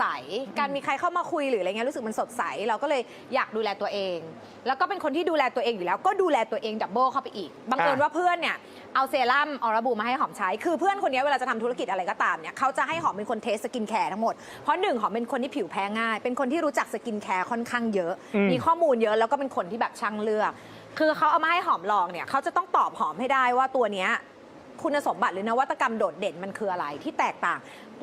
ใส การมีใครเข้ามาคุยหรืออะไรเงี้ยรู้สึกมันสดใส เราก็เลยอยากดูแลตัวเอง แล้วก็เป็นคนที่ดูแลตัวเองอยู่แล้ว ก็ดูแลตัวเองดับเบิลเข้าไปอีกบังเอิญอะว่าเพื่อนเนี่ยเอาเซรั่มออราบูมาให้หอมใช้ คือเพื่อนคนนี้เวลาจะทำธุรกิจอะไรก็ตามเนี่ยเขาจะให้หอมเป็นคนเทสสกินแคร์ทั้งหมด เพราะหนึ่งหอมเป็นคนที่ผิวแพ้ง่าย เป็นคนที่รู้จักสกินแคร์ค่อนข้างเยอะ อืม มีข้อมูลเยอะแล้วก็เป็นคนที่แบบช่างเลือก คือเขาเอามาให้หอมลองเนี่ยเขาจะต้องตอบหอมให้ได้ว่าตัวเนี้ย คุณสมบัติหรือนวัตกรรมโดดเด่นมันคืออะไรที่แตกต่าง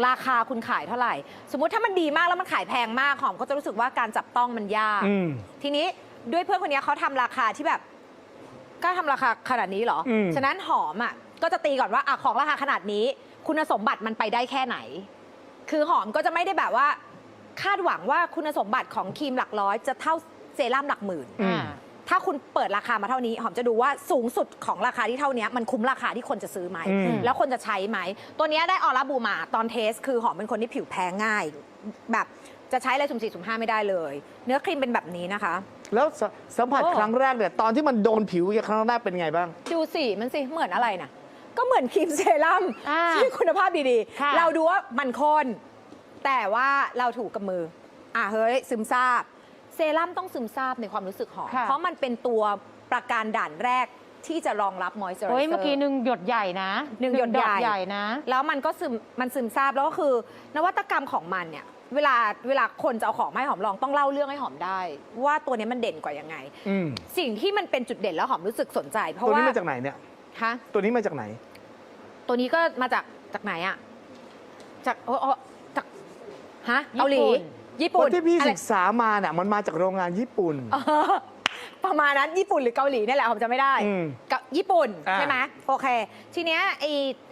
ราคาคุณขายเท่าไหร่ สมมุติถ้ามันดีมากแล้วมันขายแพงมากหอมก็จะรู้สึกว่าการจับต้องมันยาก อืม ทีนี้ด้วยเพื่อนคนนี้เขาทำราคาที่แบบกล้าทำราคาขนาดนี้เหรออม ฉะนั้นหอมอะก็จะตีก่อนว่าอะของราคาขนาดนี้ คุณสมบัติมันไปได้แค่ไหน คือหอมก็จะไม่ได้แบบว่า คาดหวังว่าคุณสมบัติของครีมหลักร้อยจะเท่าเซรั่มหลักหมื่น อืมอ่า ถ้าคุณเปิดราคามาเท่านี้ หอมจะดูว่าสูงสุดของราคาที่เท่านี้มันคุ้มราคาที่คนจะซื้อไหม อืม แล้วคนจะใช้ไหม ตัวเนี้ยได้ออร่าบูมาตอนเทส คือหอมเป็นคนที่ผิวแพ้ง่าย แบบจะใช้อะไรสุ่มสี่สุ่มห้าไม่ได้เลย เนื้อครีมเป็นแบบนี้นะคะ แล้วสสัมผัสโอ้ ครั้งแรกเนี่ยตอนที่มันโดนผิวครั้งแรกเป็นไงบ้าง ดูสิมันสิเหมือนอะไรนะก็เหมือนครีมเซรั่มอ่าที่คุณภาพดีค่ะ ๆ เราดูว่ามันข้นแต่ว่าเราถูกกับมือ อะเฮ้ยซึมซาบ เซรั่มต้องซึมซาบในความรู้สึกหอม ค่ะ เพราะมันเป็นตัวประการด่านแรกที่จะรองรับมอยเจอร์โอ้ยเมื่อกี้หนึ่งหยดใหญ่นะหนึ่งหยดใหญ่ ใหญ่นะ แล้วมันก็ซึมมันซึมซาบแล้วก็คือนวัตกรรมของมันเนี่ยเวลาเวลาคนจะเอาของมาให้หอมลองต้องเล่าเรื่องให้หอมได้ ว่าตัวเนี้ยมันเด่นกว่ายังไง อืมสิ่งที่มันเป็นจุดเด่นแล้วหอมรู้สึกสนใจ เพตัวราะว่านี้มาจากไหนเนี่ย ฮะตัวนี้มาจากไหน ตัวนี้ก็มาจากจากไหนอะจากโอ้โอ้จากฮะญี่ปุ่นเกาหลีญี่เพปุ่น ราะที่พี่อะไรศึกษามาเนี่ยมันมาจากโรงงานญี่ปุ่นเออประมาณนั้นญี่ปุ่นหรือเกาหลีเนี่ยแหละผมจะไม่ได้อืมกับญี่ปุ่นอ่าใช่ไหมโอเค ทีเนี้ยไอ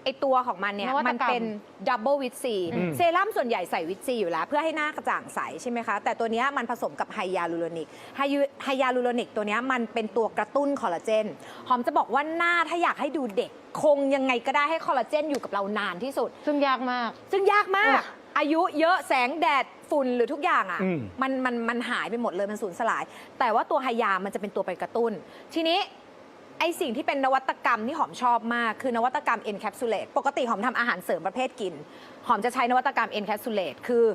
ไอตัวของมันเนี่ยนวัตกรรม มันเป็นดับเบิลวิตซีอืม เซรั่มส่วนใหญ่ใส่วิตซีอยู่แล้ว เพื่อให้หน้ากระจ่างใสใช่ไหมคะ แต่ตัวเนี้ยมันผสมกับไฮยาลูโรนิกไฮยูไฮยาลูโรนิกตัวเนี้ยมันเป็นตัวกระตุ้นคอลลาเจนหอมจะบอกว่าหน้าถ้าอยากให้ดูเด็ก คงยังไงก็ได้ให้คอลลาเจนอยู่กับเรานานที่สุด ซึ่งยากมาก ซึ่งยากมากอายุเยอะแสงแดดฝุ่นหรือทุกอย่างอืมอะ่ะมันมันมันหายไปหมดเลยมันสูญสลาย แต่ว่าตัวไฮยามันจะเป็นตัวไปกระตุ้น ทีนี้ไอสิ่งที่เป็นนวัตกรรมที่หอมชอบมาก คือนวัตกรรม encapsulate ปกติหอมทำอาหารเสริมประเภทกิน หอมจะใช้นวัตกรรม encapsulate คือ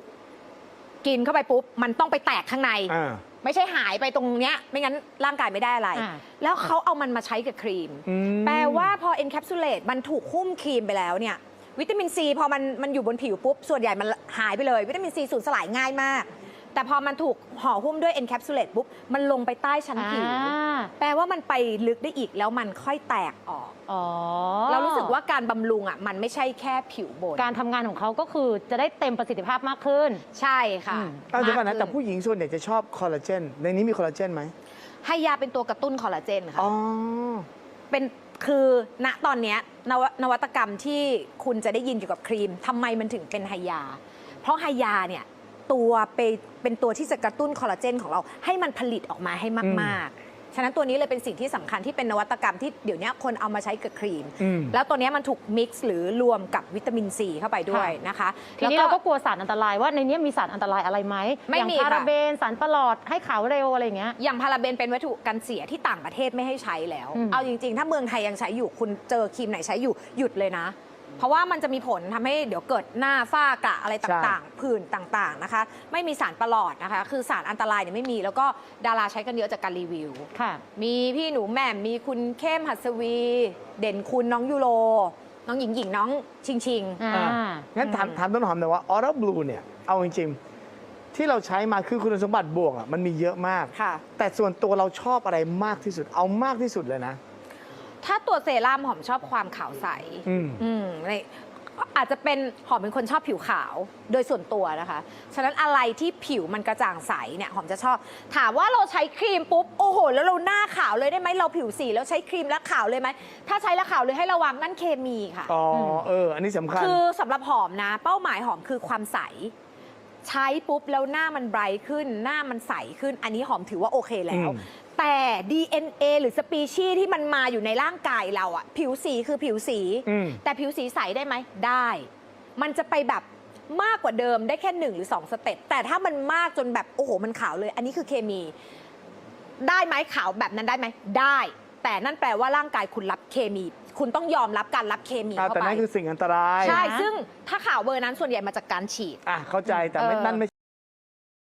กินเข้าไปปุ๊บ มันต้องไปแตกข้างใน อ่า ไม่ใช่หายไปตรงเนี้ย ไม่งั้นร่างกายไม่ได้อะไร อ่า แล้วเขาเอามันมาใช้กับครีม อืม แปลว่าพอ encapsulate มันถูกหุ้มครีมไปแล้วเนี่ย วิตามินซีพอมันมันอยู่บนผิวปุ๊บ ส่วนใหญ่มันหายไปเลย วิตามินซีสูญสลายง่ายมาก แต่พอมันถูกห่อหุ้มด้วย encapsulate ปุ๊บ มันลงไปใต้ชั้นผิว อ่า แปลว่ามันไปลึกได้อีกแล้วมันค่อยแตกออก อ๋อเรารู้สึกว่าการบำรุงอะมันไม่ใช่แค่ผิวบนการทำงานของเขาก็คือจะได้เต็มประสิทธิภาพมากขึ้น ใช่ค่ะอืม เอาเดี๋ยวก่อนนะมากแต่ขึ้ผู้หญิงส่วนใหญ่จะชอบคอลลาเจน ในนี้มีคอลลาเจนไหมให้ยาเป็นตัวกระตุ้นคอลลาเจนค่ะ อ๋อ เป็น คือณตอนเนี้ยนวนวัตกรรมที่คุณจะได้ยินเกี่ยวกับครีมทำไมมันถึงเป็นไฮยา เพราะไฮยาเนี่ยตัวไปเป็นตัวที่จะกระตุ้นคอลลาเจนของเราให้มันผลิตออกมาให้มาก ๆ ฉะนั้นตัวนี้เลยเป็นสิ่งที่สำคัญที่เป็นนวัตกรรมที่เดี๋ยวนี้คนเอามาใช้กับครีม อืม แล้วตัวเนี้ยมันถูกมิกซ์หรือรวมกับวิตามินซีเข้าไปด้วยนะคะทีนี้เราก็กลัวสารอันตรายว่าในนี้มีสารอันตรายอะไรไหมไม่อย่างมีพาราค่ะเบนสารประหลอดให้ขาวเร็วอะไรอย่างเงี้ย อย่างพาราเบนเป็นวัตถุกันเสียที่ต่างประเทศไม่ให้ใช้แล้ว อืมเอาจริง ๆ ถ้าเมืองไทยยังใช้อยู่คุณเจอครีมไหนใช้อยู่หยุดเลยนะ เพราะว่ามันจะมีผลทำให้เดี๋ยวเกิดหน้าฝ้ากระอะไรต่างๆ ผื่นต่างๆนะคะ ไม่มีสารประหลอดนะคะ คือสารอันตรายเนี่ยไม่มี แล้วก็ดาราใช้กันเยอะจากการรีวิวค่ะ มีพี่หนูแหม่มมีคุณเข้มหัสวี เด่นคุณน้องยูโรน้องหญิงหญิงน้องชิงชิงอ่าอ่างั้นถามถามต้นหอมหน่อยว่าออร่าบลูเนี่ยเอาจริงๆที่เราใช้มาคือคุณสมบัติบวกอะมันมีเยอะมากค่ะแต่ส่วนตัวเราชอบอะไรมากที่สุดเอามากที่สุดเลยนะ ถ้าตัวเซรั่มหอมชอบความขาวใส อืม อืมในอาจจะเป็นหอมเป็นคนชอบผิวขาวโดยส่วนตัวนะคะ ฉะนั้นอะไรที่ผิวมันกระจ่างใสเนี่ยหอมจะชอบ ถามว่าเราใช้ครีมปุ๊บโอ้โห แล้วเราหน้าขาวเลยได้ไหมเราผิวสีแล้วใช้ครีมแล้วขาวเลยไหมถ้าใช้แล้วขาวเลยให้ระวังนั่นเคมีค่ะ อ๋อเออ อันนี้สำคัญ คือสำหรับหอมนะ เป้าหมายหอมคือความใส ใช้ปุ๊บแล้วหน้ามันไบรท์ขึ้น หน้ามันใสขึ้น อันนี้หอมถือว่าโอเคแล้ว อืม แต่ DNA หรือสปีชีส์ที่มันมาอยู่ในร่างกายเราอะผิวสีคือผิวสี อืม แต่ผิวสีใสได้ไหมได้ มันจะไปแบบมากกว่าเดิมได้แค่หนึ่งหรือสองสเต็ปแต่ถ้ามันมากจนแบบโอ้โหมันขาวเลย อันนี้คือเคมี ได้ไหมขาวแบบนั้นได้ไหมได้ แต่นั่นแปลว่าร่างกายคุณรับเคมี คุณต้องยอมรับการรับเคมีอ่าเข้าแต่ไปนั่นคือสิ่งอันตรายใช่นะซึ่งถ้าข่าวเบอร์นั้นส่วนใหญ่มาจากการฉีด อะเข้าใจแต่ไม่เออ นั่นไม่